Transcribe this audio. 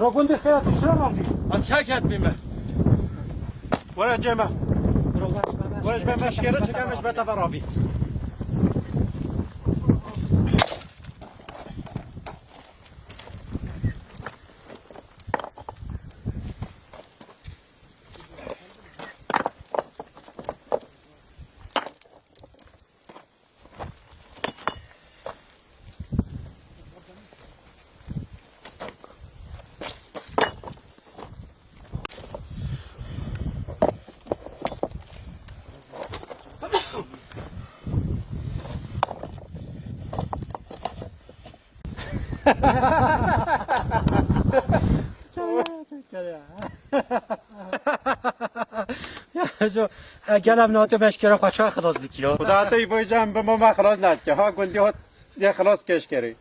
را گنده خیلی تشتر ماندی از که کت بیمه ورا جمع ورش به مشکره چکمش به تفرابی گلم نات مشکره خواه خلاص بکیا خدا تا ای بایجم به ما مخراج ند که ها گندی ها یه خلاص کش کری